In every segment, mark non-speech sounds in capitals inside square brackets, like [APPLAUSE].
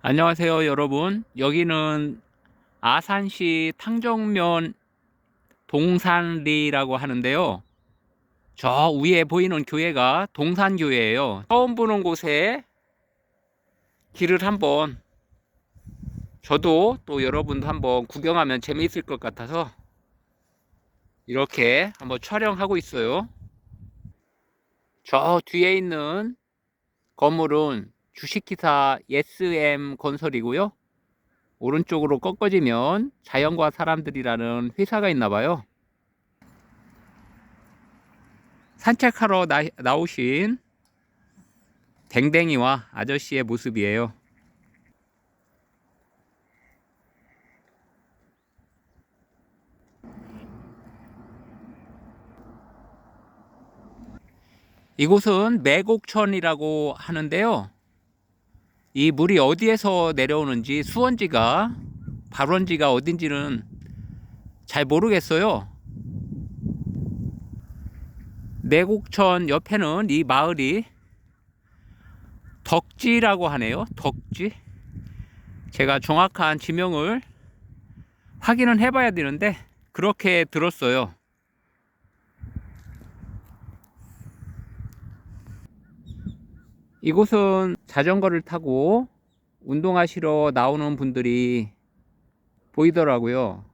안녕하세요 여러분. 여기는 아산시 탕정면 동산리라고 하는데요. 저 위에 보이는 교회가 동산교회예요. 처음 보는 곳에 길을 한번 저도 또 여러분도 한번 구경하면 재미있을 것 같아서 이렇게 한번 촬영하고 있어요. 저 뒤에 있는 건물은 주식기사 SM 건설이고요. 오른쪽으로 꺾어지면 자연과 사람들이라는 회사가 있나 봐요. 산책하러 나, 나오신 댕댕이와 아저씨의 모습이에요. 이곳은 매곡천이라고 하는데요. 이 물이 어디에서 내려오는지 수원지가 발원지가 어딘지는 잘 모르겠어요. 내곡천 옆에는 이 마을이 덕지라고 하네요. 덕지. 제가 정확한 지명을 확인은 해봐야 되는데 그렇게 들었어요. 이곳은 자전거를 타고 운동하시러 나오는 분들이 보이더라고요.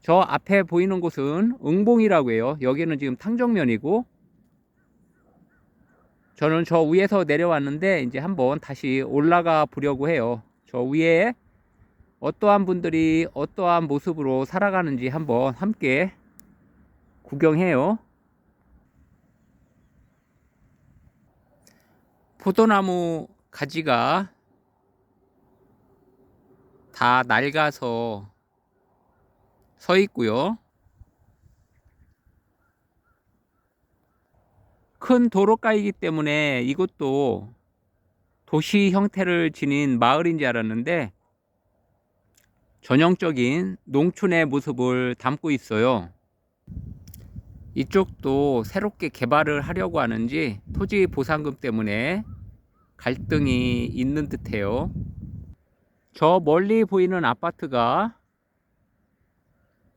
저 앞에 보이는 곳은 응봉이라고 해요. 여기는 지금 탕정면이고 저는 저 위에서 내려왔는데 이제 한번 다시 올라가 보려고 해요. 저 위에 어떠한 분들이 어떠한 모습으로 살아가는지 한번 함께 구경해요. 포도나무 가지가 다 낡아서 서 있고요. 큰 도로가이기 때문에 이것도 도시 형태를 지닌 마을인 줄 알았는데 전형적인 농촌의 모습을 담고 있어요. 이쪽도 새롭게 개발을 하려고 하는지 토지 보상금 때문에 갈등이 있는 듯해요. 저 멀리 보이는 아파트가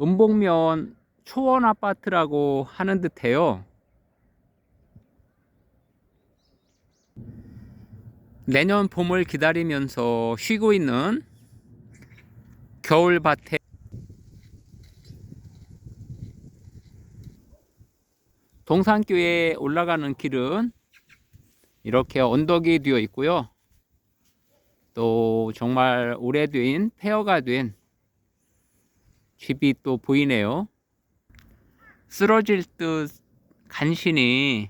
음봉면 초원 아파트라고 하는 듯해요. 내년 봄을 기다리면서 쉬고 있는 겨울밭에 동산교에 올라가는 길은 이렇게 언덕이 되어 있고요. 또 정말 오래된 폐허가 된 집이 또 보이네요. 쓰러질 듯 간신히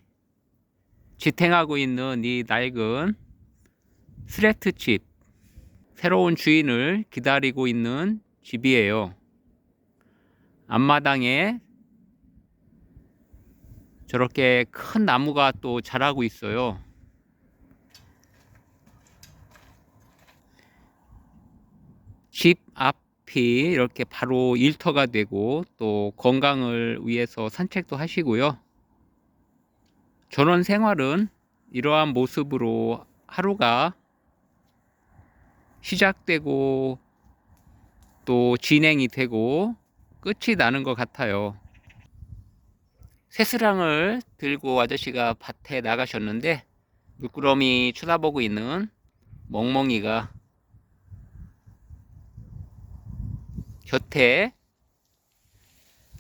지탱하고 있는 이 낡은 스레트 집. 새로운 주인을 기다리고 있는 집이에요. 앞마당에 저렇게 큰 나무가 또 자라고 있어요. 집 앞이 이렇게 바로 일터가 되고 또 건강을 위해서 산책도 하시고요. 전원 생활은 이러한 모습으로 하루가 시작되고 또 진행이 되고 끝이 나는 것 같아요. 새스랑을 들고 아저씨가 밭에 나가셨는데 물끄러미 쳐다보고 있는 멍멍이가 곁에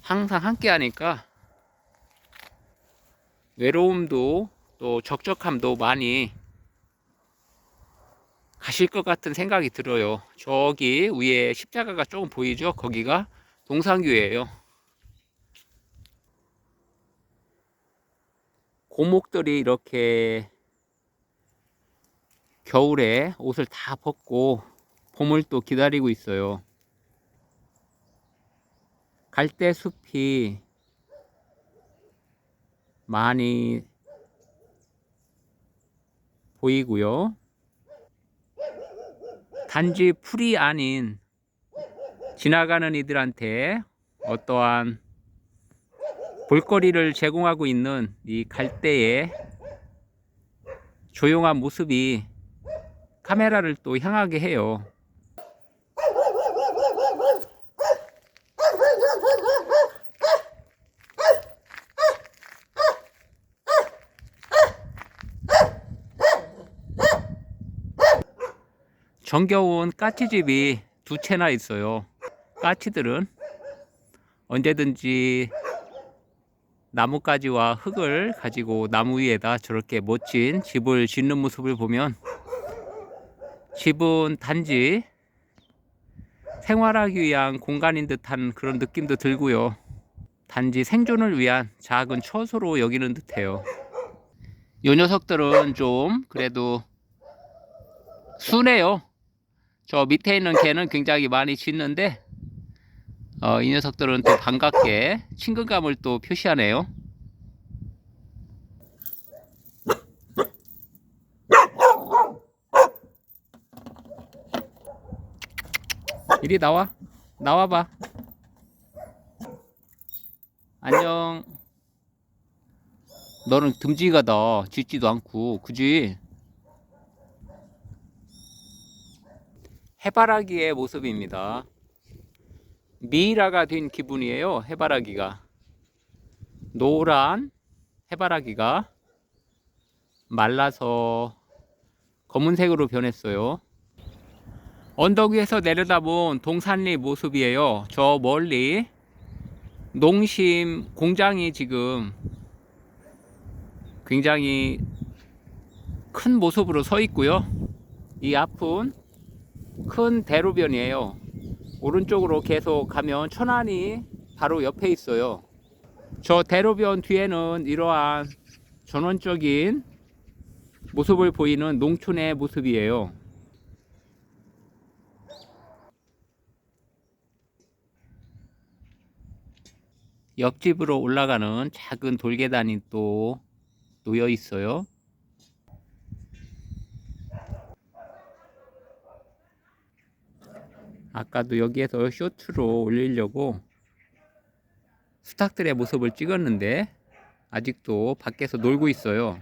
항상 함께 하니까 외로움도 또 적적함도 많이 가실 것 같은 생각이 들어요. 저기 위에 십자가가 조금 보이죠? 거기가 동상교예요. 고목들이 이렇게 겨울에 옷을 다 벗고 봄을 또 기다리고 있어요. 갈대 숲이 많이 보이고요. 단지 풀이 아닌 지나가는 이들한테 어떠한 볼거리를 제공하고 있는 이 갈대의 조용한 모습이 카메라를 또 향하게 해요. 정겨운 까치집이 두 채나 있어요. 까치들은 언제든지 나뭇가지와 흙을 가지고 나무 위에다 저렇게 멋진 집을 짓는 모습을 보면 집은 단지 생활하기 위한 공간인 듯한 그런 느낌도 들고요. 단지 생존을 위한 작은 처소로 여기는 듯해요. 요 녀석들은 좀 그래도 순해요. 저 밑에 있는 개는 굉장히 많이 짖는데 어, 이 녀석들은 또 반갑게 친근감을 또 표시하네요. 이리 나와. 나와봐. 안녕. 너는 듬직하다. 짖지도 않고. 그지? 해바라기의 모습입니다. 미이라가 된 기분이에요. 해바라기가. 노란 해바라기가 말라서 검은색으로 변했어요. 언덕 위에서 내려다본 동산리 모습이에요. 저 멀리 농심 공장이 지금 굉장히 큰 모습으로 서 있고요. 이 앞은 큰 대로변이에요. 오른쪽으로 계속 가면 천안이 바로 옆에 있어요. 저 대로변 뒤에는 이러한 전원적인 모습을 보이는 농촌의 모습이에요. 옆집으로 올라가는 작은 돌계단이 또 놓여 있어요. 아까도 여기에서 쇼트로 올리려고 수탉들의 모습을 찍었는데 아직도 밖에서 놀고 있어요.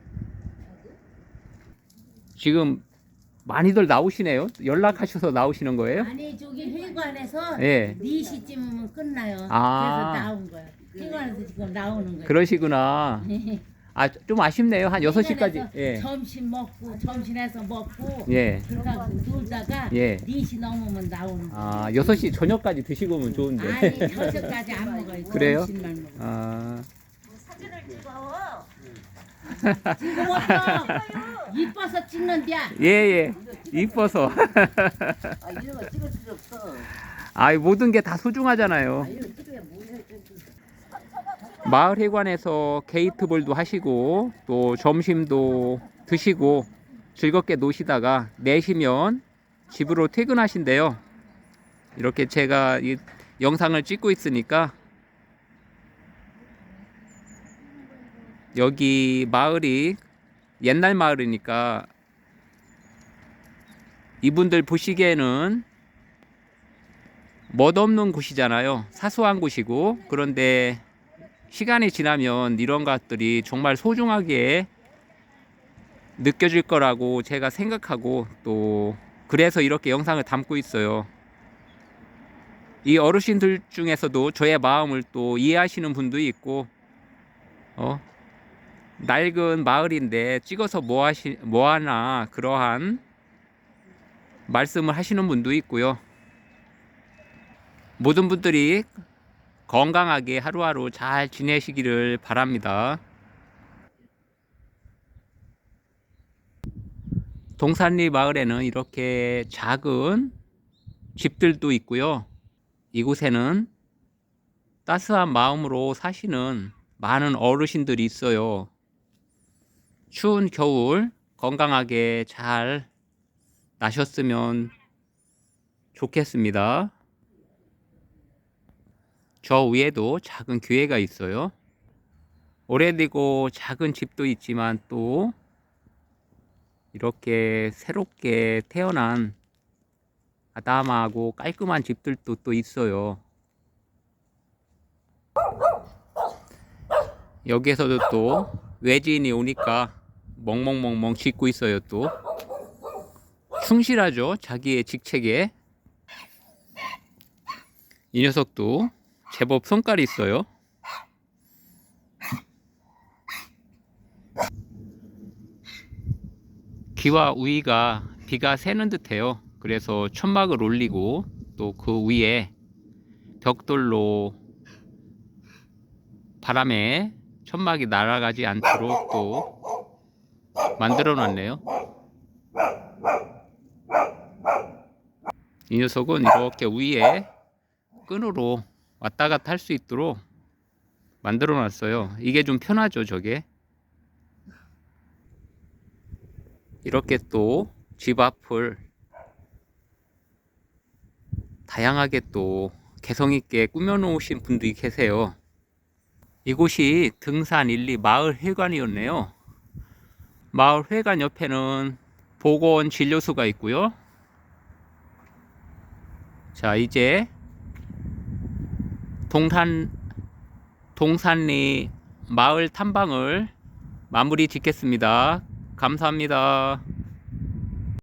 지금 많이들 나오시네요. 연락하셔서 나오시는 거예요? 아니 저기 회관에서 예. 4시쯤이면 끝나요. 아. 그래서 나온 거야. 회관에서 지금 나오는 거야. 그러시구나. 아, 좀 아쉽네요. 한 6시까지. 회관에서 예. 점심 먹고 점심에서 먹고 예. 그러니까 놀다가 예. 4시 넘으면 나오는 거야. 아, 6시 저녁까지 드시고 오면 좋은데. 아니 저녁까지 안 먹어요. [LAUGHS] 그래요? 점심만 먹어. 아, [LAUGHS] 지금 왔어. [LAUGHS] 이뻐서 찍는데 예, 예. 이뻐서. 아 이런 거 찍을 필요 없어. 아, 모든 게 다 소중하잖아요. 아 이런 거 찍어야 뭐 해. 마을 회관에서 게이트볼도 하시고 또 점심도 드시고 즐겁게 노시다가 내시면 집으로 퇴근하신대요. 이렇게 제가 이 영상을 찍고 있으니까 여기 마을이 옛날 마을이니까 이분들 보시기에는 멋없는 곳이잖아요. 사소한 곳이고 그런데 시간이 지나면 이런 것들이 정말 소중하게 느껴질 거라고 제가 생각하고 또 그래서 이렇게 영상을 담고 있어요. 이 어르신들 중에서도 저의 마음을 또 이해하시는 분도 있고, 어, 낡은 마을인데 찍어서 뭐 하시 뭐 하나 그러한 말씀을 하시는 분도 있고요. 모든 분들이 건강하게 하루하루 잘 지내시기를 바랍니다. 동산리 마을에는 이렇게 작은 집들도 있고요. 이곳에는 따스한 마음으로 사시는 많은 어르신들이 있어요. 추운 겨울 건강하게 잘 나셨으면 좋겠습니다. 저 위에도 작은 교회가 있어요. 오래되고 작은 집도 있지만 또 이렇게 새롭게 태어난 아담하고 깔끔한 집들도 또 있어요. 여기에서도 또 외지인이 오니까 멍멍멍멍 짖고 있어요 또. 충실하죠 자기의 직책에. 이 녀석도 제법 성깔이 있어요. 귀와 우위가 비가 새는 듯해요. 그래서 천막을 올리고 또 그 위에 벽돌로 바람에 천막이 날아가지 않도록 또 만들어 놨네요. 이 녀석은 이렇게 위에 끈으로 왔다 갔다 할 수 있도록 만들어 놨어요. 이게 좀 편하죠, 저게. 이렇게 또 집 앞을 다양하게 또 개성 있게 꾸며 놓으신 분들이 계세요. 이곳이 등산 1, 2 마을 회관이었네요. 마을 회관 옆에는 보건 진료소가 있고요. 자, 이제 동산 동산리 마을 탐방을 마무리 짓겠습니다. 감사합니다.